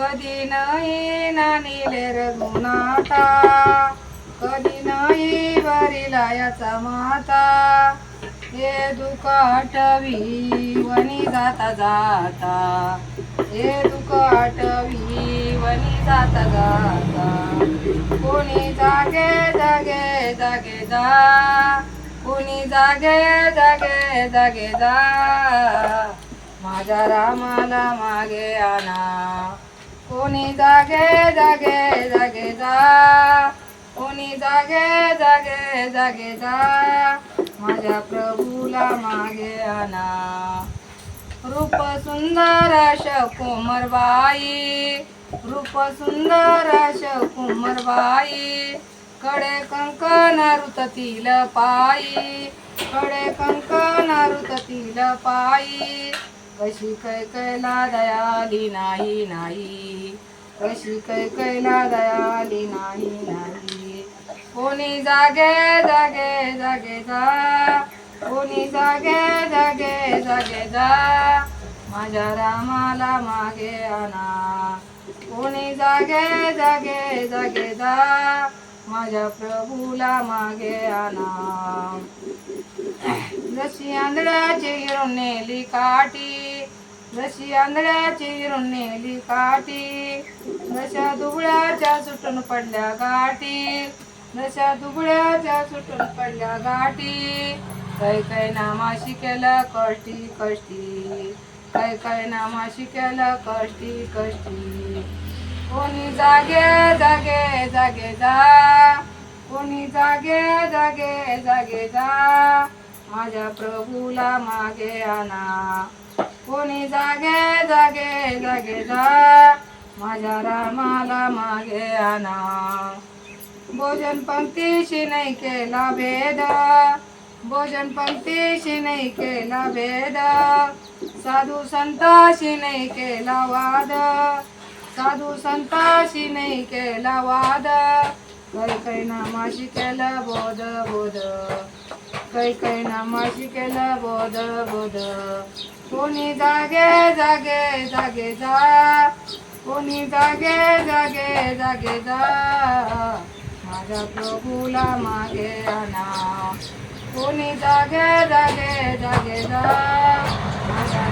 कधी नाही नानीले रघुनाथा कधी नाही भरिला याचा माता. हे दुःख आठवी वनी जाता जाता. हे दुःख आठवी वनी जाता जाता. कोणी जागे जागे जागे जा. कोणी जागे जागे जागे जा. माझ्या रामाला मागे आणा. कोणी जागे जागे जागे जा. कोणी जागे जागे जागे जा. माझ्या प्रभूला मागे आणा. रूप सुंदर कोमरबाई. रूप सुंदर कोमरबाई. कडे कंकण रुततील पायी कडे कंकण रुततील पायी कशी कै कैला दयाली नाही नाही. कशी कै कैला दयाली नाही नाही. कोणी जागे जागे जागे जा. कोणी जागे जागे जागे जा. माझ्या रामाला मागे आणा. कोणी जागे जागे जागे जा. माझ्या प्रभूला मागे आणा. जशी आंधळ्याची गिरून नेली काठी जशी आंधळ्याची हिरून नेली काठी. जशा दुबळ्याच्या सुटून पडल्या गाठी. जशा दुबळ्याच्या सुटून पडल्या गाठी. काय काय नामाशी केलं कष्टी कष्टी. काय काय नामाशी केलं कष्टी कष्टी. कोणी जागे जागे जागे जा. कोणी जागे जागे जागे जा. माझ्या प्रभूला मागे आणा. कोणी जागे जागे जागे जा. माझ्या रामाला मागे आणा. भोजन पंक्तीशी नाही केला भेद. भोजन पंक्तीशी नाही केला भेद. साधू संताशी नाही केला वाद. साधू संताशी नाही केला वाद. काही काही नामाशी केलं बोध बोध. काही काही नामाशी केलं बोध बोध. कोणी जागे जागे जागे जा. कोणी जागे जागे जागे जा. माझ्या प्रभूला मागे आणा. कोणी जागे जागे जागे जा. माझ्या